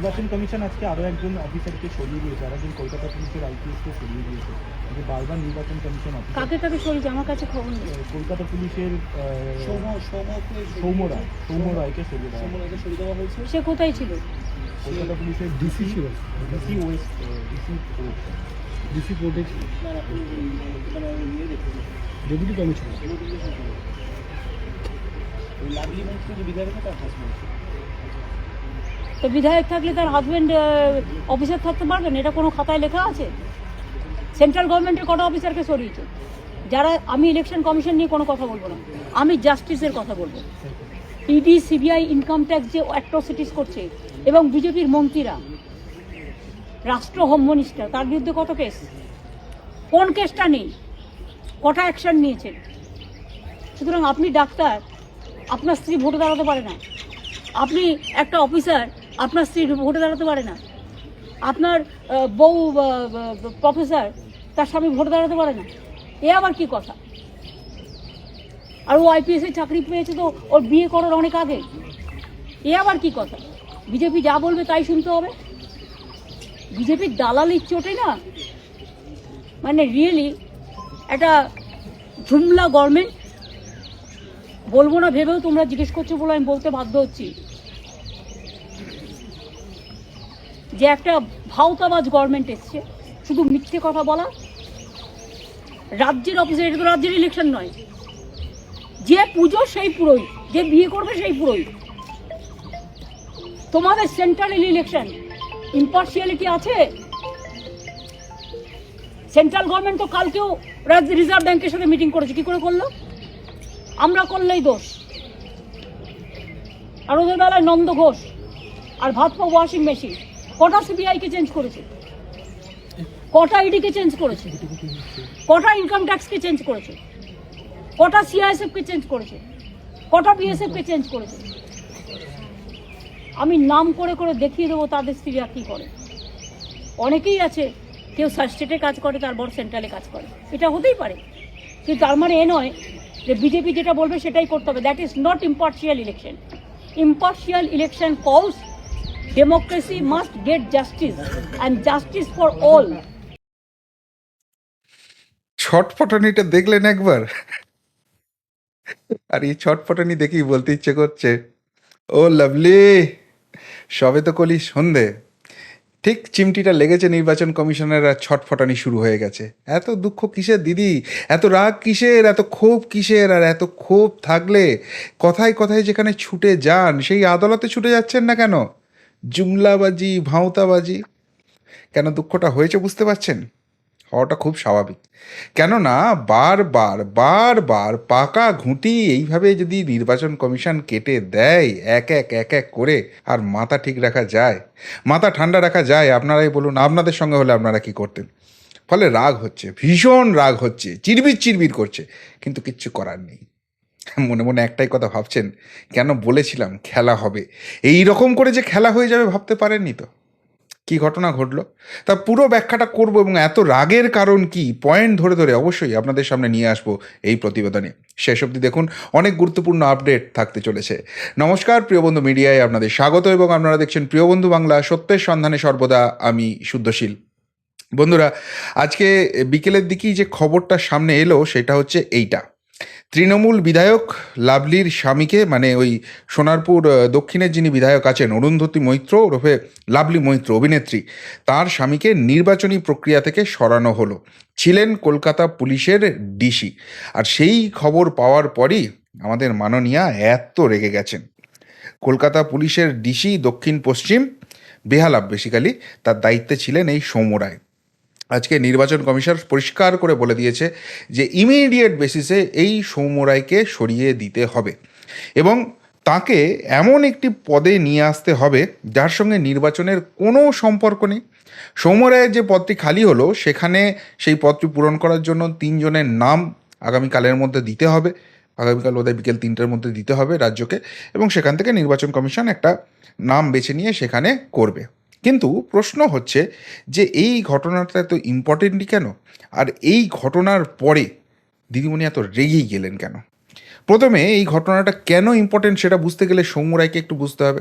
নির্বাচন কমিশন আজকে আরও একজন অফিসারকে সরিয়ে দিয়েছে আর একজন কলকাতা পুলিশের আইপিএসকে সরিয়ে দিয়েছে। যে বারবার নির্বাচন কমিশন কাকে কাকে সরিয়েছে? আমার কাছে খবর নেই। কলকাতা পুলিশের সৌম সৌমকে রায় সৌম্য রায়কে সরিয়ে দেওয়া হয়েছে। সরিয়ে দেওয়া হয়েছে? সে কোথায় ছিল? কলকাতা পুলিশের ডিসি ছিল। ডিসি ওয়েস্ট ডিসি ডিসি কোর্টে ছিল। ওই- মানে ওই ইয়ে দেখুন ডেপুটি কমিশনার লাভলি মন্ত্রী যে বিধায়ক তার তো বিধায়ক থাকলে তার হাজবেন্ড অফিসার থাকতে পারবেন? এটা কোনো খাতায় লেখা আছে? সেন্ট্রাল গভর্নমেন্টের কটা অফিসারকে সরিয়েছে? যারা, আমি ইলেকশন কমিশন নিয়ে কোনো কথা বলব না। আমি জাস্টিসের কথা বলব। E D C B I income tax যে অ্যাট্রোসিটিস করছে, এবং বিজেপির মন্ত্রীরা, রাষ্ট্র হোম মিনিস্টার তার বিরুদ্ধে কত কেস কোন কেসটা নেই? কটা অ্যাকশন নিয়েছেন? সুতরাং আপনি ডাক্তার, আপনার স্ত্রী ভোটে দাঁড়াতে পারে না। আপনি একটা অফিসার আপনার স্ত্রী ভোটে দাঁড়াতে পারে না। আপনার বউ প্রফেসর, তার স্বামী ভোটে দাঁড়াতে পারে না। এ আবার কি কথা? আর ও আইপিএস এর চাকরি পেয়েছে তো, ওর বিয়ে করার অনেক আগে। এ আবার কি কথা? বিজেপি যা বলবে তাই শুনতে হবে। বিজেপির দালালির চোটে না? মানে রিয়েলি একটা ঝুমলা গভর্নমেন্ট বলব না, ভেবেও তোমরা জিজ্ঞেস করছ বলে আমি বলতে বাধ্য হচ্ছি। যে একটা ভাওতাবাজ গভর্নমেন্ট এসছে, শুধু মিথ্যে কথা বলা। রাজ্যের অফিসে এটা তো রাজ্যের ইলেকশন নয়। যে পুজো সেই পুরোই যে বিয়ে করবে সেই পুরোই তোমাদের সেন্ট্রাল ইলেকশন ইম্পার্সিয়ালিটি আছে? সেন্ট্রাল গভর্নমেন্ট তো কালকেও রিজার্ভ ব্যাংকের সাথে মিটিং করেছে, কি করে করল? আমরা করলেই দোষ। আর ওদের বেলায় নন্দ ঘোষ আর ভাতপা ওয়াশিং মেশিন কটা সিবিআইকে চেঞ্জ করেছে? কটা ইডিকে চেঞ্জ করেছে? কটা ইনকাম ট্যাক্সকে চেঞ্জ করেছে? কটা সিআইএসএফকে চেঞ্জ করেছে? কটা বিএসএফকে চেঞ্জ করেছে? আমি নাম করে করে দেখিয়ে দেবো তাদের স্ত্রীরা কী করে। অনেকেই আছে, কেউ স্টেটে কাজ করে, তারপর সেন্ট্রালে কাজ করে। এটা হতেই পারে। কিন্তু তার মানে এ নয় যে বিজেপি যেটা বলবে সেটাই করতে হবে। That is not impartial election impartial election calls democracy must get justice and justice for all ছটফটানিটা দেখলেন একবার? আর এই ছটফটানি দেখেই বলতে ইচ্ছে করছে, ও লাভলি, সবে তো কলি সন্ধে। ঠিক চিমটিটা লেগেছে নির্বাচন কমিশনের আর ছটফটানি শুরু হয়ে গেছে। এত দুঃখ কিসের দিদি? এত রাগ কিসের? এত ক্ষোভ কিসের? আর এত ক্ষোভ থাকলে কথায় কথায় যেখানে ছুটে যান, সেই আদালতে ছুটে যাচ্ছেন না কেন? জুমলাবাজি, ভাঁওতাবাজি। কেন দুঃখটা হয়েছে বুঝতে পারছেন? হওয়াটা খুব স্বাভাবিক। কেননা বারবার বারবার পাকা ঘুঁটি এইভাবে যদি নির্বাচন কমিশন কেটে দেয়, এক এক এক এক করে আর মাথা ঠিক রাখা যায়, মাথা ঠান্ডা রাখা যায়, আপনারাই বলুন, আপনাদের সঙ্গে হলে আপনারা কি করতেন? ফলে রাগ হচ্ছে, ভীষণ রাগ হচ্ছে চিরবির চিরবির করছে, কিন্তু কিচ্ছু করার নেই। মনে মনে একটাই কথা ভাবছেন, কেন বলেছিলাম খেলা হবে? এই রকম করে যে খেলা হয়ে যাবে ভাবতে পারেননি তো। কি ঘটনা ঘটলো? তা পুরো ব্যাখ্যাটা করব এবং এত রাগের কারণ কি? পয়েন্ট ধরে ধরে অবশ্যই আপনাদের সামনে নিয়ে আসব এই প্রতিবেদনে। শেষ অবধি দেখুন, অনেক গুরুত্বপূর্ণ আপডেট থাকতে চলেছে। নমস্কার, প্রিয় বন্ধু মিডিয়ায় আপনাদের স্বাগত এবং আপনারা দেখছেন প্রিয় বন্ধু বাংলা, সত্যের সন্ধানে সর্বদা আমি শুদ্ধশীল। বন্ধুরা, আজকে বিকেলের দিকেই যে খবরটা সামনে এলো, সেটা হচ্ছে এইটা। তৃণমূল বিধায়ক লাভলির স্বামীকে মানে ওই সোনারপুর দক্ষিণের যিনি বিধায়ক আছেন, অরুন্ধতী মৈত্র ওরফে লাভলি মৈত্র, অভিনেত্রী, তার স্বামীকে নির্বাচনী প্রক্রিয়া থেকে সরানো হলো। ছিলেন কলকাতা পুলিশের ডিসি। আর সেই খবর পাওয়ার পরই আমাদের মাননীয়া এত রেগে গেছেন। কলকাতা পুলিশের ডিসি দক্ষিণ পশ্চিম বেহালাভ বেসিক্যালি তার দায়িত্বে ছিলেন এই সৌম্যরায় আজকে নির্বাচন কমিশন পরিষ্কার করে বলে দিয়েছে যে ইমিডিয়েট বেসিসে এই সৌম্যরায়কে সরিয়ে দিতে হবে। এবং তাকে এমন একটি পদে নিয়ে আসতে হবে যার সঙ্গে নির্বাচনের কোনো সম্পর্ক নেই। সৌম্যরায়ের যে পদটি খালি হলো, সেখানে সেই পদটি পূরণ করার জন্য তিনজনের নাম আগামীকালের মধ্যে দিতে হবে। আগামীকাল ওদের বিকেল তিনটের মধ্যে দিতে হবে রাজ্যকে এবং সেখান থেকে নির্বাচন কমিশন একটা নাম বেছে নিয়ে সেখানে করবে। কিন্তু প্রশ্ন হচ্ছে যে এই ঘটনাটা এত ইম্পর্টেন্টই কেন? আর এই ঘটনার পরে দিদিমণি এত রেগেই গেলেন কেন? প্রথমে এই ঘটনাটা কেন ইম্পর্টেন্ট সেটা বুঝতে গেলে সৌম্য রায়কে একটু বুঝতে হবে।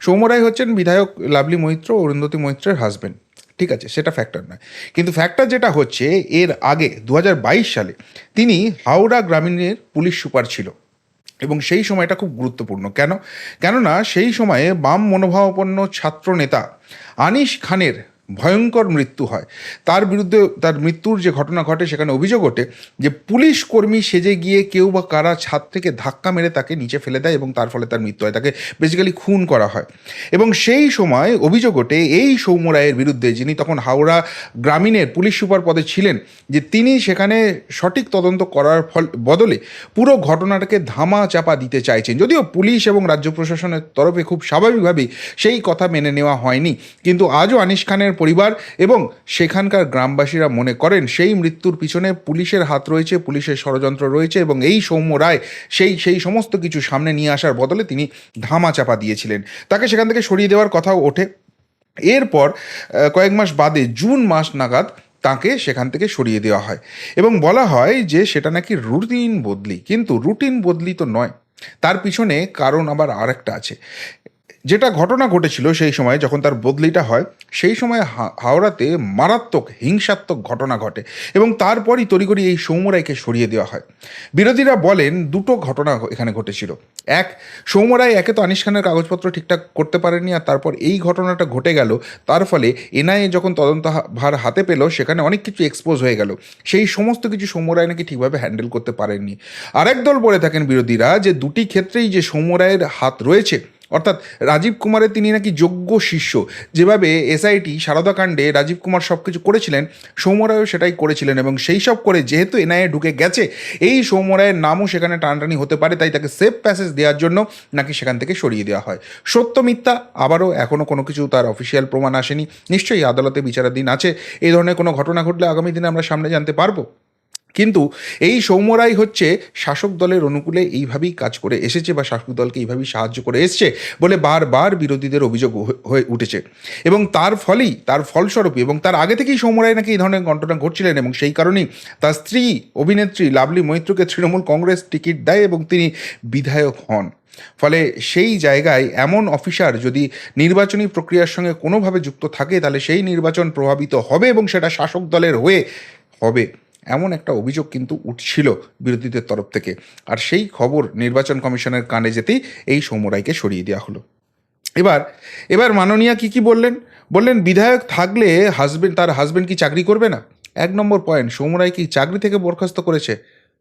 সৌম্য রায় হচ্ছেন বিধায়ক লাভলি মৈত্র, অরুন্ধতী মৈত্রের হাজবেন্ড ঠিক আছে, সেটা ফ্যাক্টর নয়। কিন্তু ফ্যাক্টর যেটা হচ্ছে, এর আগে দু হাজার বাইশ সালে, তিনি হাওড়া গ্রামীণের পুলিশ সুপার ছিল। এবং সেই সময়টা খুব গুরুত্বপূর্ণ। কেন? কেননা সেই সময়ে বাম মনোভাবাপন্ন ছাত্র নেতা আনিস খানের ভয়ঙ্কর মৃত্যু হয়। তার বিরুদ্ধে তার মৃত্যুর যে ঘটনা ঘটে, সেখানে অভিযোগ ওঠে যে পুলিশ কর্মী সেজে গিয়ে কেউ বা কারা ছাদ থেকে ধাক্কা মেরে তাকে নিচে ফেলে দেয় এবং তার ফলে তার মৃত্যু হয়। তাকে বেসিক্যালি খুন করা হয়। এবং সেই সময় অভিযোগ ওঠে, এই সৌম্য রায়ের বিরুদ্ধে যিনি তখন হাওড়া গ্রামীণের পুলিশ সুপার পদে ছিলেন, যে তিনি সেখানে সঠিক তদন্ত করার ফল, বদলে পুরো ঘটনাটাকে ধামা চাপা দিতে চাইছেন। যদিও পুলিশ এবং রাজ্য প্রশাসনের তরফে খুব স্বাভাবিকভাবেই সেই কথা মেনে নেওয়া হয়নি। কিন্তু আজও আনিস খানের পরিবার এবং সেখানকার গ্রামবাসীরা মনে করেন সেই মৃত্যুর পিছনে পুলিশের হাত রয়েছে, পুলিশের ষড়যন্ত্র রয়েছে এবং এই সৌম্য রায় সেই সেই সমস্ত কিছু সামনে নিয়ে আসার বদলে তিনি ধামা চাপা দিয়েছিলেন। তাকে সেখান থেকে সরিয়ে দেওয়ার কথাও ওঠে। এরপর কয়েক মাস বাদে জুন মাস নাগাদ তাকে সেখান থেকে সরিয়ে দেওয়া হয় এবং বলা হয় যে সেটা নাকি রুটিন বদলি। কিন্তু রুটিন বদলি তো নয়, তার পিছনে কারণ আবার আরেকটা আছে। যেটা ঘটনা ঘটেছিল সেই সময়, যখন তার বদলিটা হয়, সেই সময় হাওড়াতে মারাত্মক, হিংসাত্মক ঘটনা ঘটে এবং তারপরই তড়িঘড়ি এই সৌম্যরায়কে সরিয়ে দেওয়া হয়। বিরোধীরা বলেন, দুটো ঘটনা এখানে ঘটেছিল। এক সৌম্যরায় একে তো আনিস খানের কাগজপত্র ঠিকঠাক করতে পারেনি আর তারপর এই ঘটনাটা ঘটে গেল। তার ফলে এনআইএ যখন তদন্ত ভার হাতে পেল, সেখানে অনেক কিছু এক্সপোজ হয়ে গেল। সেই সমস্ত কিছু সৌম্যরায় নাকি ঠিকভাবে হ্যান্ডেল করতে পারেননি। আরেক দল বলে থাকেন বিরোধীরা যে দুটি ক্ষেত্রেই যে সৌম্যরায়ের হাত রয়েছে অর্থাৎ রাজীব কুমারের তিনি নাকি যোগ্য শিষ্য। যেভাবে এসআইটি কাণ্ডে রাজীব কুমার সব কিছু করেছিলেন, সৌম্যরায়ও সেটাই করেছিলেন এবং সেই সব করে যেহেতু এনআইএ ঢুকে গেছে, এই সৌম্যরায়ের নামও সেখানে টানটানি হতে পারে, তাই তাকে সেফ প্যাসেজ দেওয়ার জন্য নাকি সেখান থেকে সরিয়ে দেওয়া হয়। সত্য মিথ্যা, আবারও এখনও কোনো কিছু তার অফিসিয়াল প্রমাণ আসেনি। নিশ্চয়ই আদালতে বিচারাধীন আছে। এই ধরনের কোনো ঘটনা ঘটলে আগামী দিনে আমরা সামনে জানতে পারব? কিন্তু এই সৌম্যরাই হচ্ছে শাসক দলের অনুকূলে এইভাবেই কাজ করে এসেছে বা শাসক দলকে এইভাবেই সাহায্য করে এসছে বলে বারবার বিরোধীদের অভিযোগ হয়ে উঠেছে। এবং তার ফলেই, তার ফলস্বরূপ এবং তার আগে থেকেই সৌম্যরায় নাকি এই ধরনের ঘটনা ঘটছিলেন এবং সেই কারণেই তার স্ত্রী, অভিনেত্রী লাভলি মৈত্রকে তৃণমূল কংগ্রেস টিকিট দেয় এবং তিনি বিধায়ক হন। ফলে সেই জায়গায় এমন অফিসার যদি নির্বাচনী প্রক্রিয়ার সঙ্গে কোনোভাবে যুক্ত থাকে তাহলে সেই নির্বাচন প্রভাবিত হবে এবং সেটা শাসক দলের হয়ে হবে। এমন একটা অভিযোগ কিন্তু উঠছিল বিরোধীদের তরফ থেকে। আর সেই খবর নির্বাচন কমিশনের কানে যেতেই এই সৌম্যরায়কে সরিয়ে দেওয়া হলো। এবার এবার মাননীয়া কি কি বললেন? বললেন, বিধায়ক থাকলে হাজবেন্ড তার হাজবেন্ড কি চাকরি করবে না? এক নম্বর পয়েন্ট সৌমরায় কি চাকরি থেকে বরখাস্ত করেছে?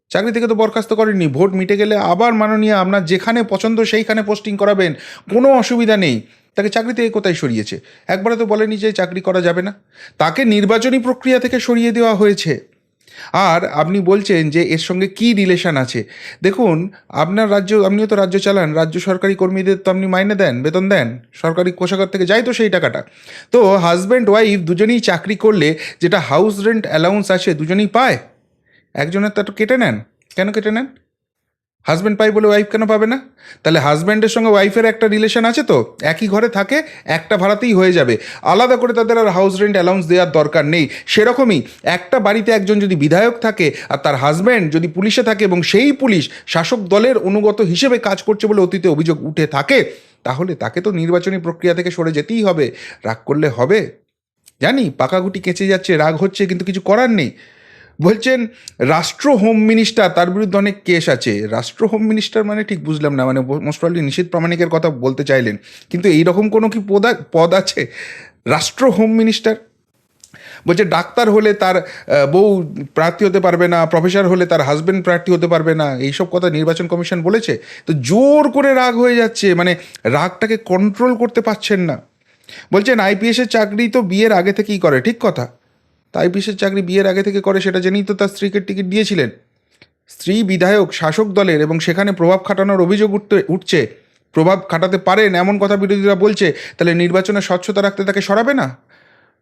চাকরি থেকে তো বরখাস্ত করেনি ভোট মিটে গেলে আবার মাননীয় আপনার যেখানে পছন্দ সেইখানে পোস্টিং করাবেন, কোনো অসুবিধা নেই। তাকে চাকরি থেকে কোথায় সরিয়েছে? একবারে তো বলেনি যে চাকরি করা যাবে না। তাকে নির্বাচনী প্রক্রিয়া থেকে সরিয়ে দেওয়া হয়েছে। আর আপনি বলছেন যে এর সঙ্গে কি রিলেশন আছে? দেখুন, আপনার রাজ্য, আপনিও তো রাজ্য চালান, রাজ্য সরকারি কর্মীদের তো আপনি মাইনে দেন, বেতন দেন, সরকারি কোষাগার থেকে যায় তো সেই টাকাটা। তো হাজব্যান্ড ওয়াইফ দুজনেই চাকরি করলে যেটা হাউস রেন্ট অ্যালাউন্স আছে দুজনেই পায়? একজনের তো একটু কেটে নেন। কেন কেটে নেন? হাজব্যান্ড পাই বলে ওয়াইফ কেন পাবে না? তাহলে হাজব্যান্ডের সঙ্গে ওয়াইফের একটা রিলেশন আছে তো? একই ঘরে থাকে, একটা ভাড়াতেই হয়ে যাবে। আলাদা করে তাদের আর হাউস রেন্ট অ্যালাউন্স দেওয়ার দরকার নেই। সেরকমই একটা বাড়িতে একজন যদি বিধায়ক থাকে আর তার হাজব্যান্ড যদি পুলিশে থাকে এবং সেই পুলিশ শাসক দলের অনুগত হিসেবে কাজ করছে বলে অতীতে অভিযোগ উঠে থাকে, তাহলে তাকে তো নির্বাচনী প্রক্রিয়া থেকে সরে যেতেই হবে। রাগ করলে হবে। জানি, পাকাগুটি কেচে যাচ্ছে, রাগ হচ্ছে, কিন্তু কিছু করার নেই। বলছেন, রাষ্ট্র হোম মিনিস্টার তার বিরুদ্ধে অনেক কেস আছে। রাষ্ট্র হোম মিনিস্টার মানে ঠিক বুঝলাম না মানে মোস্ট প্রবলি নিশীত প্রামাণিকের কথা বলতে চাইলেন। কিন্তু এইরকম কোনো কি পদ পদ আছে? রাষ্ট্র হোম মিনিস্টার বলছে, ডাক্তার হলে তার বউ প্রার্থী হতে পারবে না প্রফেসর হলে তার হাজবেন্ড প্রার্থী হতে পারবে না, এইসব কথা নির্বাচন কমিশন বলেছে। তো জোর করে রাগ হয়ে যাচ্ছে মানে রাগটাকে কন্ট্রোল করতে পারছেন না। বলছেন, আইপিএসের চাকরি তো বিয়ের আগে থেকেই করে, ঠিক কথা? তা আইপিএসের চাকরি বিয়ের আগে থেকে করে সেটা জেনেই তো তার স্ত্রীকে টিকিট দিয়েছিলেন। স্ত্রী, বিধায়ক, শাসক দলের এবং সেখানে প্রভাব খাটানোর অভিযোগ উঠতে, উঠছে। প্রভাব খাটাতে পারেন এমন কথা বিরোধীরা বলছে, তাহলে নির্বাচনে স্বচ্ছতা রাখতে তাকে সরাবে না?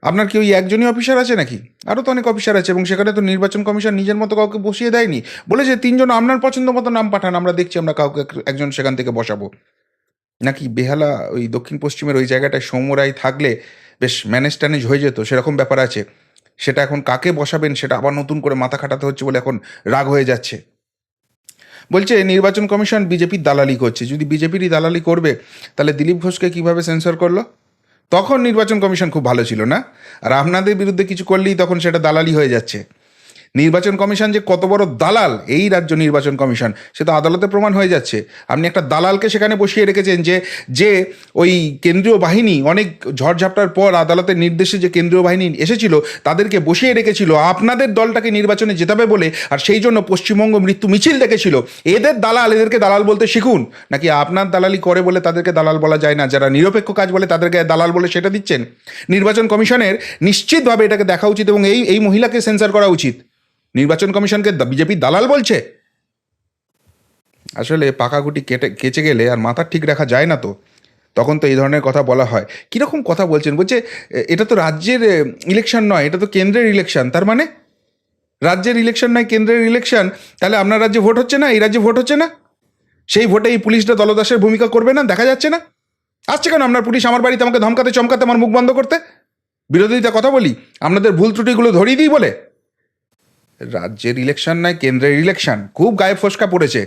আপনার কি ওই একজনই অফিসার আছে নাকি? আরও তো অনেক অফিসার আছে এবং সেখানে তো নির্বাচন কমিশন নিজের মতো কাউকে বসিয়ে দেয়নি। বলেছে, তিনজন আপনার পছন্দ মতো নাম পাঠান, আমরা দেখছি আমরা কাউকে একজন সেখান থেকে বসাবো। নাকি বেহালা ওই দক্ষিণ পশ্চিমের ওই জায়গাটায় সৌম্যরায় থাকলে বেশ ম্যানেজ ট্যানেজ হয়ে যেত, সেরকম ব্যাপার আছে। সেটা এখন কাকে বসাবেন, সেটা আবার নতুন করে মাথা খাটাতে হচ্ছে বলে এখন রাগ হয়ে যাচ্ছে। বলছে, নির্বাচন কমিশন বিজেপির দালালি করছে। যদি বিজেপিরই দালালি করবে, তাহলে দিলীপ ঘোষকে কীভাবে সেন্সর করল? তখন নির্বাচন কমিশন খুব ভালো ছিল না? আর আপনাদের বিরুদ্ধে কিছু করলেই তখন সেটা দালালি হয়ে যাচ্ছে। নির্বাচন কমিশন যে কত বড় দালাল, এই রাজ্য নির্বাচন কমিশন, সে তো আদালতে প্রমাণ হয়ে যাচ্ছে। আপনি একটা দালালকে সেখানে বসিয়ে রেখেছেন যে যে ওই কেন্দ্রীয় বাহিনী অনেক ঝড়ঝাপটার পর আদালতের নির্দেশে যে কেন্দ্রীয় বাহিনী এসেছিল, তাদেরকে বসিয়ে রেখেছিল, আপনাদের দলটাকে নির্বাচনে জেতাবে বলে, আর সেই জন্য পশ্চিমবঙ্গ মৃত্যু মিছিল দেখেছিল। এদের দালাল, এদেরকে দালাল বলতে শিখুন। নাকি আপনার দালালি করে বলে তাদেরকে দালাল বলা যায় না? যারা নিরপেক্ষ কাজ বলে তাদেরকে দালাল বলে সেটা দিচ্ছেন? নির্বাচন কমিশনের নিশ্চিতভাবে এটাকে দেখা উচিত এবং এই এই মহিলাকে সেন্সার করা উচিত। নির্বাচন কমিশনকে বিজেপি দালাল বলছে? আসলে পাকাগুটি কেটে কেচে গেলে আর মাথা ঠিক রাখা যায় না তো। তখন তো এই ধরনের কথা বলা হয়। কীরকম কথা বলছেন? বলছে এটা তো রাজ্যের ইলেকশন নয়, এটা তো কেন্দ্রের ইলেকশন তার মানে? রাজ্যের ইলেকশন নয়, কেন্দ্রের ইলেকশন তাহলে আপনার রাজ্যে ভোট হচ্ছে না, এই রাজ্যে ভোট হচ্ছে না? সেই ভোটে এই পুলিশটা দলদাসের ভূমিকা করবে না, দেখা যাচ্ছে না? আসছে কেন আপনার পুলিশ আমার বাড়িতে আমাকে ধমকাতে, চমকাতে, আমার মুখ বন্ধ করতে? বিরোধিতা কথা বলি, আপনাদের ভুল ত্রুটিগুলো ধরিয়ে দিই বলে? রাজ্যের ইলেকশন নয়, কেন্দ্রের ইলেকশন খুব গায়ে ফসকা পড়েছে।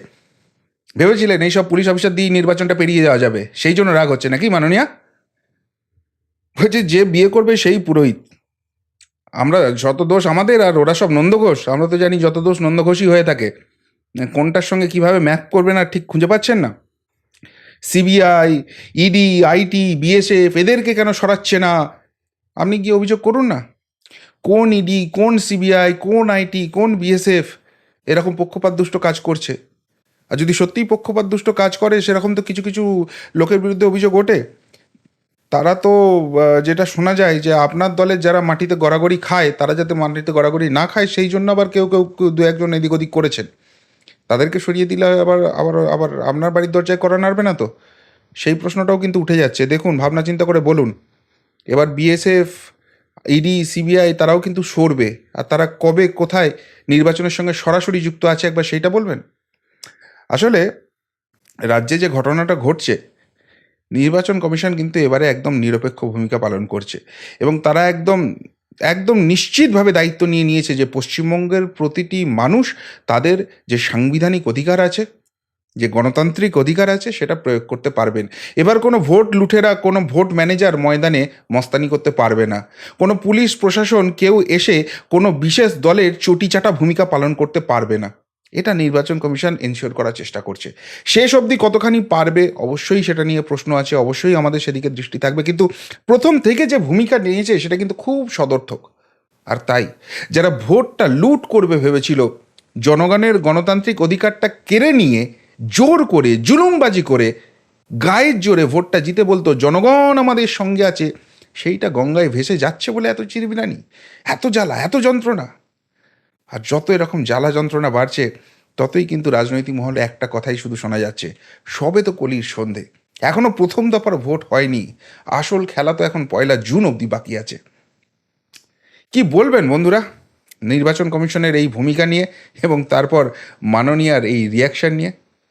ভেবেছিলেন এইসব পুলিশ অফিসার দিয়ে নির্বাচনটা পেরিয়ে যাওয়া যাবে। সেই জন্য রাগ হচ্ছে নাকি মাননীয়া? বলছে, যে বিয়ে করবে সেই পুরোহিত। আমরা যত দোষ আমাদের আর ওরা সব নন্দঘোষ। আমরা তো জানি যত দোষ নন্দঘোষই হয়ে থাকে। কোনটার সঙ্গে কীভাবে ম্যাপ করবে না ঠিক খুঁজে পাচ্ছেন না। সিবিআই ইডি আইটি বিএসএফ এদেরকে কেন সরাচ্ছে না? আপনি কি অভিযোগ করুন না? কোন ইডি কোন সিবিআই কোন আইটি কোন বিএসএফ এরকম পক্ষপাত দুষ্ট কাজ করছে। আর যদি সত্যিই পক্ষপাত দুষ্ট কাজ করে, সেরকম তো কিছু কিছু লোকের বিরুদ্ধে অভিযোগ ওঠে। তারা তো যেটা শোনা যায় যে আপনার দলের যারা মাটিতে গড়াগড়ি খায়, তারা যাতে মাটিতে গড়াগড়ি না খায়, সেই জন্য আবার কেউ কেউ কেউ দু একজন এদিক ওদিক করেছেন। তাদেরকে সরিয়ে দিলে আবার আবার আবার আপনার বাড়ির দরজায় করা নাড়বে না তো? সেই প্রশ্নটাও কিন্তু উঠে যাচ্ছে। দেখুন, ভাবনা চিন্তা করে বলুন। এবার বিএসএফ ইডি সিবিআই তারাও কিন্তু সরবে। আর তারা কবে, কোথায় নির্বাচনের সঙ্গে সরাসরি যুক্ত আছে একবার সেইটা বলবেন? আসলে রাজ্যে যে ঘটনাটা ঘটছে, নির্বাচন কমিশন কিন্তু এবারে একদম নিরপেক্ষ ভূমিকা পালন করছে। এবং তারা একদম একদম নিশ্চিতভাবে দায়িত্ব নিয়ে নিয়েছে যে পশ্চিমবঙ্গের প্রতিটি মানুষ তাদের যে সাংবিধানিক অধিকার আছে যে গণতান্ত্রিক অধিকার আছে সেটা প্রয়োগ করতে পারবেন। এবার কোনো ভোট লুঠেরা কোনো ভোট ম্যানেজার ময়দানে মস্তানি করতে পারবে না। কোনো পুলিশ, প্রশাসন কেউ এসে কোনো বিশেষ দলের চটিচাটা ভূমিকা পালন করতে পারবে না। এটা নির্বাচন কমিশন এনশিওর করার চেষ্টা করছে। শেষ অবধি কতখানি পারবে অবশ্যই সেটা নিয়ে প্রশ্ন আছে, অবশ্যই আমাদের সেদিকে দৃষ্টি থাকবে। কিন্তু প্রথম থেকে যে ভূমিকা নিয়েছে সেটা কিন্তু খুব সদর্থক। আর তাই, যারা ভোটটা লুট করবে ভেবেছিল, জনগণের গণতান্ত্রিক অধিকারটা কেড়ে নিয়ে জোর করে, জুলুমবাজি করে, গায়ের জোরে ভোটটা জিতে বলতো, জনগণ আমাদের সঙ্গে আছে, সেইটা গঙ্গায় ভেসে যাচ্ছে বলে এত চিরবিরানি, এত জ্বালা, এত যন্ত্রণা। আর যত এরকম জ্বালা যন্ত্রণা বাড়ছে, ততই কিন্তু রাজনৈতিক মহলে একটা কথাই শুধু শোনা যাচ্ছে, সবে তো কলির সন্ধে। এখনও প্রথম দফার ভোট হয়নি, আসল খেলা তো এখন পয়লা জুন অবধি বাকি আছে। কি বলবেন বন্ধুরা? নির্বাচন কমিশনের এই ভূমিকা নিয়ে এবং তারপর মাননীয়ার এই রিয়াকশন নিয়ে।